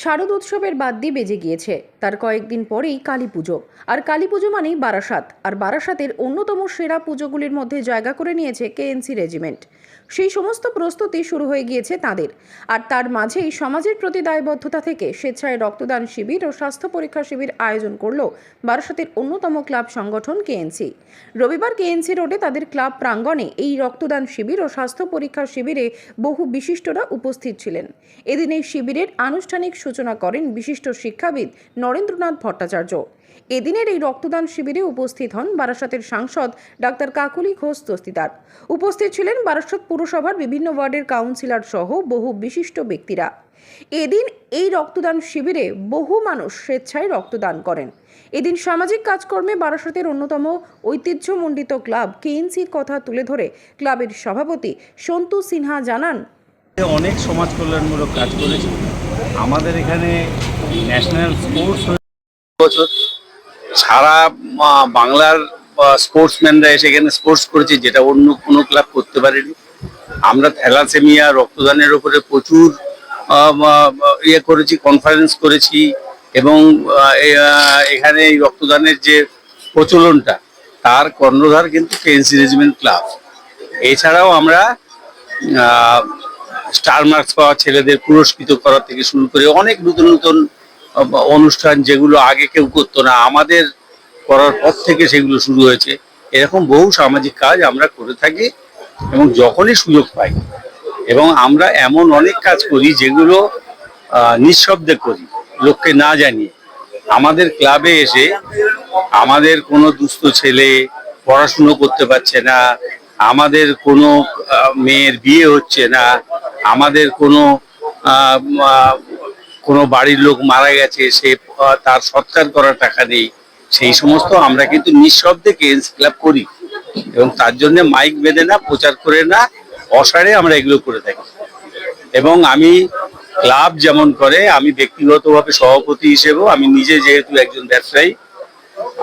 শারদ উৎসবের বাদ্যি বেজে গিয়েছে। তার কয়েকদিন পরেই কালী পুজো। আর কালী পুজো মানেই বারাসাত। আর বারাসাতের অন্যতম সেরা পুজোগুলির মধ্যে জায়গা করে নিয়েছে কেএনসি রেজিমেন্ট। সেই সমস্ত প্রস্তুতি শুরু হয়ে গিয়েছে তাদের। আর তার মাঝেই সমাজের প্রতি দায়বদ্ধতা থেকে স্বেচ্ছায় রক্তদান শিবির ও স্বাস্থ্য পরীক্ষা শিবির আয়োজন করল বারাসাতের অন্যতম ক্লাব সংগঠন কেএনসি। রবিবার কেএনসি রোডে তাদের ক্লাব প্রাঙ্গণে এই রক্তদান শিবির ও স্বাস্থ্য পরীক্ষা শিবিরে বহু বিশিষ্টরা উপস্থিত ছিলেন। এদিন এই শিবিরের আনুষ্ঠানিক সূচনা করেন বিশিষ্ট শিক্ষাবিদ নরেন্দ্রনাথ ভট্টাচার্য। এদিনের এই রক্তদান শিবিরে উপস্থিত হন বারাসাতের সাংসদ ডাক্তার কাকুলি ঘোষ দস্তিদার। উপস্থিত ছিলেন বারাসাত পুরসভার বিভিন্ন ওয়ার্ডের কাউন্সিলর সহ বহু বিশিষ্ট ব্যক্তিরা। এদিন এই রক্তদান শিবিরে বহু মানুষ স্বেচ্ছায় রক্তদান করেন। এদিন সামাজিক কাজকর্মে বারাসতের অন্যতম ঐতিহ্যমণ্ডিত ক্লাব কেএনসির কথা তুলে ধরে ক্লাবের সভাপতি সন্তু সিনহা জানান অনেক সমাজ কল্যাণমূলক কাজ করেছি। আমাদের এখানে ন্যাশনাল স্পোর্টস বছর সারা বাংলার স্পোর্টসম্যানরা এসে এখানে স্পোর্টস করেছে, যেটা অন্য কোনো ক্লাব করতে পারেনি। আমরা থ্যালাসেমিয়া, রক্তদানের উপরে প্রচুর ইয়ে করেছি কনফারেন্স করেছি, এবং এখানে এই রক্তদানের যে প্রচলনটা, তার কর্ণধার কিন্তু কেএনসি রেজিমেন্ট ক্লাব এছাড়াও আমরা স্টার মার্কস পাওয়া ছেলেদের পুরস্কৃত করা থেকে শুরু করে অনেক নতুন নতুন অনুষ্ঠান যেগুলো আগে কেউ করতো না, আমাদের করার পর থেকে সেগুলো শুরু হয়েছে। এরকম বহু সামাজিক কাজ আমরা করে থাকি এবং যখনই সুযোগ পাই। এবং আমরা এমন অনেক কাজ করি যেগুলো নিঃশব্দে করি, লোককে না জানিয়ে। আমাদের ক্লাবে এসে আমাদের কোনো দুস্থ ছেলে পড়াশুনো করতে পারছে না, আমাদের কোনো মেয়ের বিয়ে হচ্ছে না আমাদের কোনো কোনো বাড়ির লোক মারা গেছে, সে তার সৎকার করার টাকা নেই, সেই সমস্ত আমরা কিন্তু নিঃশব্দে কেএনস ক্লাব করি। এবং তার জন্য মাইক বেঁধে না, প্রচার করে না অসারে আমরা এগুলো করে থাকি। এবং আমি ক্লাব যেমন করে, আমি ব্যক্তিগতভাবে সভাপতি হিসেবেও আমি নিজে যেহেতু একজন ব্যবসায়ী,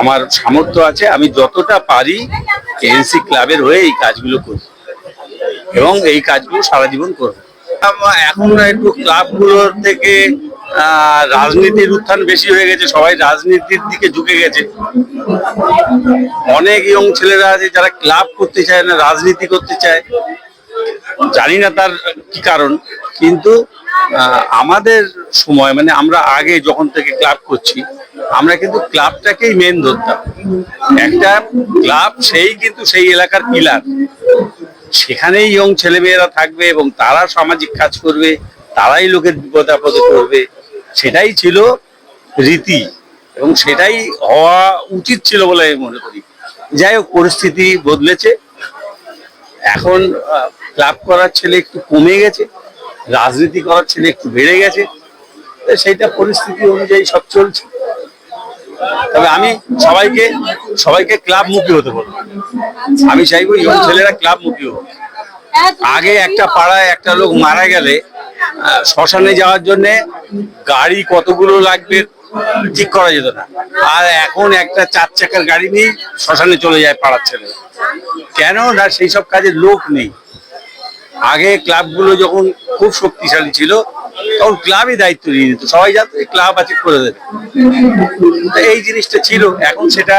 আমার সামর্থ্য আছে, আমি যতটা পারি এনসি ক্লাবের হয়ে এই কাজগুলো করি। এবং এই কাজগুলো সারা জীবন করব। এখন একটু ক্লাবগুলোর থেকে রাজনীতির উত্থান বেশি হয়ে গেছে, সবাই রাজনীতির দিকে ঝুঁকে গেছে। অনেক ইয়ং ছেলেরা আছে যারা ক্লাব করতে চায় না, রাজনীতি করতে চায়। জানি না তার কি কারণ, কিন্তু আমাদের সময় মানে আমরা আগে যখন থেকে ক্লাব করছি, আমরা কিন্তু ক্লাবটাকেই মেন ধরতাম। একটা ক্লাব, সেই কিন্তু সেই এলাকার পিলার সেখানেই ইয়ং ছেলেমেয়েরা থাকবে এবং তারা সামাজিক কাজ করবে, তারাই লোকের বিপদ আপদে করবে সেটাই ছিল রীতি এবং সেটাই হওয়া উচিত ছিল বলে আমি মনে করি। যাই হোক, পরিস্থিতি বদলেছে। এখন ক্লাব করার ছেলে একটু কমে গেছে, রাজনীতি করার ছেলে একটু বেড়ে গেছে সেইটা পরিস্থিতি অনুযায়ী সব চলছে। তবে আমি সবাইকে সবাইকে ক্লাব মুখী হতে বলব। আমি চাইব ইয়ং ছেলেরা ক্লাব মুখী হোক আগে একটা পাড়ায় একটা লোক মারা গেলে শ্মশানে যাওয়ার জন্য গাড়ি কতগুলো লাগবে ঠিক করা যেত না। আর এখন একটা চার চাকার গাড়ি নিয়ে শ্মশানে চলে যায় পাড়ার ছেলে। কেন না সেই সব কাজে লোক নেই। আগে ক্লাবগুলো যখন খুব শক্তিশালী ছিল, তখন ক্লাবই দায়িত্ব নিয়ে নিত। সবাই জানতো ক্লাব আছে করে দেবে। এই জিনিসটা ছিল। এখন সেটা